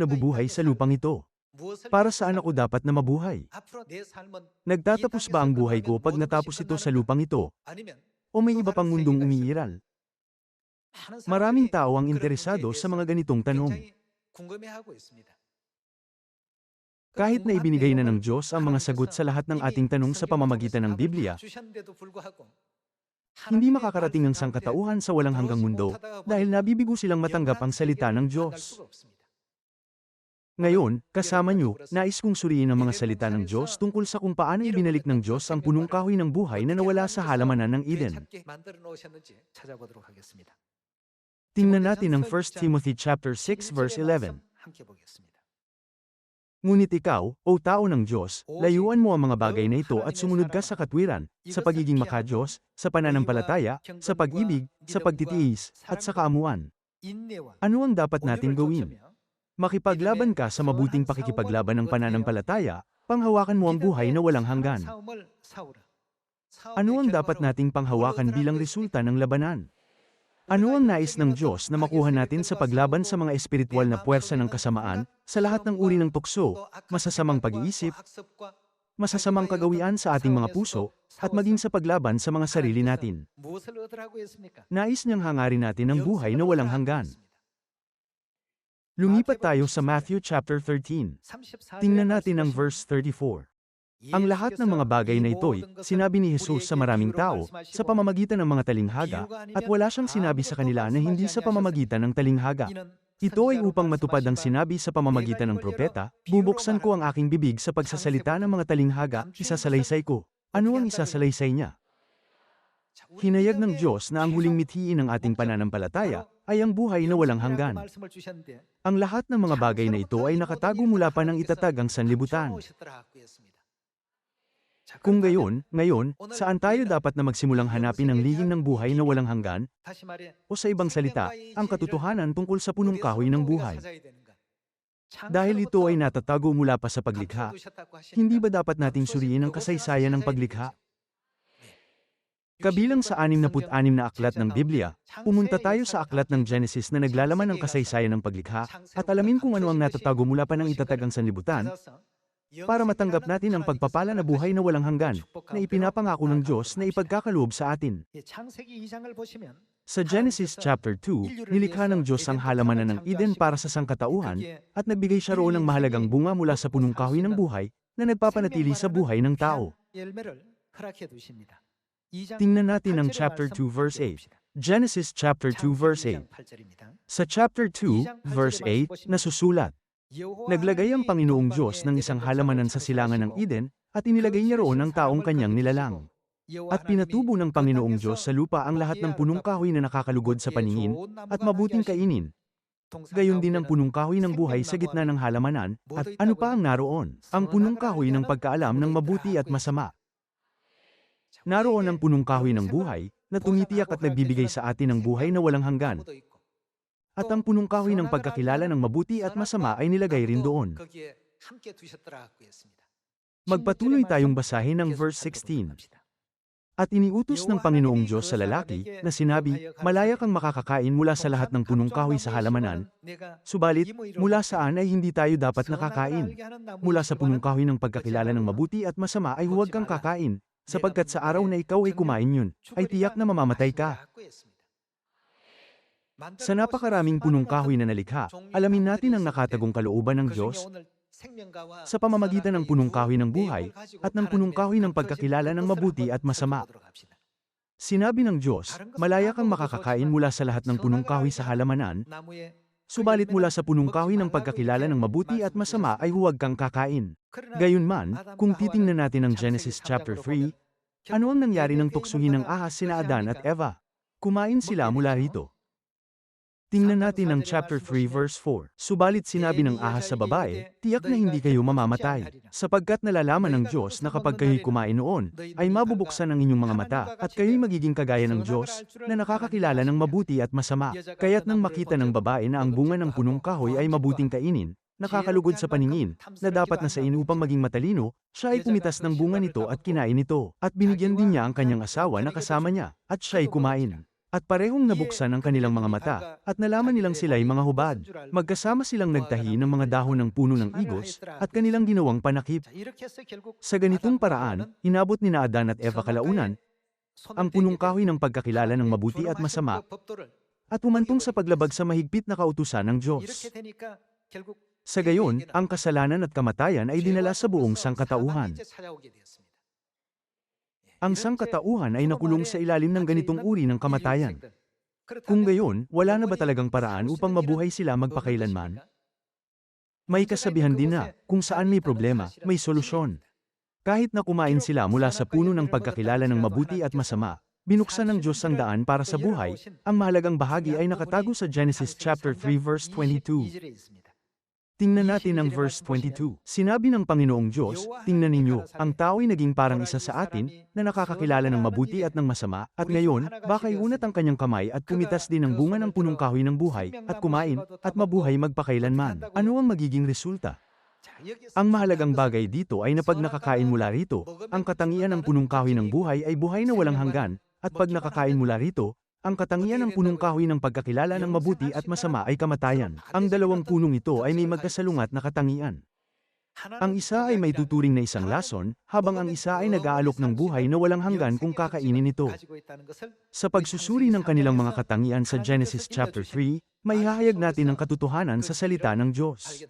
nabubuhay sa lupang ito? Para saan ako dapat na mabuhay? Nagtatapos ba ang buhay ko pag natapos ito sa lupang ito? O may iba pang mundong umiiral? Maraming tao ang interesado sa mga ganitong tanong. Kahit na ibinigay na ng Diyos ang mga sagot sa lahat ng ating tanong sa pamamagitan ng Biblia, hindi makakarating ang sangkatauhan sa walang hanggang mundo dahil nabibigo silang matanggap ang salita ng Diyos. Ngayon, kasama nyo, nais kong suriin ang mga salita ng Diyos tungkol sa kung paano ibinalik ng Diyos ang punong kahoy ng buhay na nawala sa halamanan ng Eden. Tingnan natin ang 1 Timothy chapter 6 verse 11. Ngunit ikaw, o tao ng Diyos, layuan mo ang mga bagay na ito at sumunod ka sa katwiran, sa pagiging makadiyos, sa pananampalataya, sa pag-ibig, sa pagtitiis, at sa kaamuan. Ano ang dapat natin gawin? Makipaglaban ka sa mabuting pakikipaglaban ng pananampalataya, panghawakan mo ang buhay na walang hanggan. Ano ang dapat nating panghawakan bilang resulta ng labanan? Ano ang nais ng Diyos na makuha natin sa paglaban sa mga espiritual na puwersa ng kasamaan, sa lahat ng uri ng tukso, masasamang pag-iisip, masasamang kagawian sa ating mga puso, at maging sa paglaban sa mga sarili natin? Nais niyang hangarin natin ang buhay na walang hanggan. Lumipat tayo sa Matthew chapter 13. Tingnan natin ang verse 34. Ang lahat ng mga bagay na ito'y, sinabi ni Jesus sa maraming tao, sa pamamagitan ng mga talinghaga, at wala siyang sinabi sa kanila na hindi sa pamamagitan ng talinghaga. Ito ay upang matupad ang sinabi sa pamamagitan ng propeta, bubuksan ko ang aking bibig sa pagsasalita ng mga talinghaga, isasalaysay ko. Ano ang isasalaysay niya? Hinayag ng Diyos na ang huling mithiin ng ating pananampalataya ay ang buhay na walang hanggan. Ang lahat ng mga bagay na ito ay nakatago mula pa ng itatag ang sanlibutan. Kung gayon, ngayon, saan tayo dapat na magsimulang hanapin ang lihim ng buhay na walang hanggan? O sa ibang salita, ang katotohanan tungkol sa punong kahoy ng buhay. Dahil ito ay natatago mula pa sa paglikha, hindi ba dapat nating suriin ang kasaysayan ng paglikha? Kabilang sa 66 na aklat ng Biblia, pumunta tayo sa aklat ng Genesis na naglalaman ng kasaysayan ng paglikha, at alamin kung ano ang natatago mula pa ng itatag ang sanlibutan, para matanggap natin ang pagpapala na buhay na walang hanggan, na ipinapangako ng Diyos na ipagkakaloob sa atin. Sa Genesis chapter 2, nilikha ng Diyos ang halamanan ng Eden para sa sangkatauhan, at nagbigay siya roon ng mahalagang bunga mula sa punong kahoy ng buhay, na nagpapanatili sa buhay ng tao. Tingnan natin ang chapter 2 verse 8. Genesis chapter 2 verse 8. Sa chapter 2, verse 8, nasusulat, Naglagay ang Panginoong Diyos ng isang halamanan sa silangan ng Eden, at inilagay niya roon ang taong kanyang nilalang. At pinatubo ng Panginoong Diyos sa lupa ang lahat ng punong kahoy na nakakalugod sa paningin, at mabuting kainin. Gayon din ang punong kahoy ng buhay sa gitna ng halamanan, at ano pa ang naroon? Ang punong kahoy ng pagkaalam ng mabuti at masama. Naroon ang punong kahoy ng buhay, na tumitiyak at nagbibigay sa atin ng buhay na walang hanggan, at ang punong kahoy ng pagkakilala ng mabuti at masama ay nilagay rin doon. Magpatuloy tayong basahin ang verse 16. At iniutos ng Panginoong Diyos sa lalaki, na sinabi, Malaya kang makakakain mula sa lahat ng punong kahoy sa halamanan, subalit, mula saan ay hindi tayo dapat nakakain. Mula sa punong kahoy ng pagkakilala ng mabuti at masama ay huwag kang kakain, sapagkat sa araw na ikaw ay kumain yun, ay tiyak na mamamatay ka. Sa napakaraming punong kahoy na nalikha, alamin natin ang nakatagong kalooban ng Diyos sa pamamagitan ng punong kahoy ng buhay at ng punong kahoy ng pagkakilala ng mabuti at masama. Sinabi ng Diyos, malaya kang makakakain mula sa lahat ng punong kahoy sa halamanan, subalit mula sa punong kahoy ng pagkakilala ng mabuti at masama ay huwag kang kakain. Gayunman, kung titingnan natin ang Genesis chapter 3, ano ang nangyari ng tuksuhin ng ahas sina Adan at Eva? Kumain sila mula rito. Tingnan natin ang chapter 3 verse 4. Subalit sinabi ng ahas sa babae, tiyak na hindi kayo mamamatay, sapagkat nalalaman ng Diyos na kapag kayo'y kumain noon, ay mabubuksan ang inyong mga mata, at kayo'y magiging kagaya ng Diyos, na nakakakilala ng mabuti at masama. Kaya't nang makita ng babae na ang bunga ng punong kahoy ay mabuting kainin, nakakalugod sa paningin, na dapat na sa upang maging matalino, siya ay pumitas ng bunga nito at kinain ito, at binigyan din niya ang kanyang asawa na kasama niya, at siya'y kumain. At parehong nabuksan ang kanilang mga mata, at nalaman nilang sila'y mga hubad. Magkasama silang nagtahi ng mga dahon ng puno ng igos, at kanilang ginawang panakip. Sa ganitong paraan, inabot ni Adan at Eva kalaunan, ang punong kahoy ng pagkakilala ng mabuti at masama, at umantong sa paglabag sa mahigpit na kautusan ng Diyos. Sa gayon, ang kasalanan at kamatayan ay dinala sa buong sangkatauhan. Ang sangkatauhan ay nakulong sa ilalim ng ganitong uri ng kamatayan. Kung gayon, wala na ba talagang paraan upang mabuhay sila magpakailanman? May kasabihan din na, kung saan may problema, may solusyon. Kahit na kumain sila mula sa puno ng pagkakilala ng mabuti at masama, binuksan ng Diyos ang daan para sa buhay, ang mahalagang bahagi ay nakatago sa Genesis chapter 3 verse 22. Tingnan natin ang verse 22. Sinabi ng Panginoong Diyos, tingnan ninyo, ang tao'y naging parang isa sa atin, na nakakakilala ng mabuti at ng masama, at ngayon, baka iunat ang kanyang kamay at pumitas din ng bunga ng punong kahoy ng buhay, at kumain, at mabuhay magpakailanman. Ano ang magiging resulta? Ang mahalagang bagay dito ay na pag nakakain mula rito, ang katangian ng punong kahoy ng buhay ay buhay na walang hanggan, at pag nakakain mula rito, ang katangian ng punong kahoy ng pagkakilala ng mabuti at masama ay kamatayan. Ang dalawang punong ito ay may magkasalungat na katangian. Ang isa ay may tuturing na isang lason, habang ang isa ay nag-aalok ng buhay na walang hanggan kung kakainin ito. Sa pagsusuri ng kanilang mga katangian sa Genesis chapter 3, may hahayag natin ang katotohanan sa salita ng Diyos.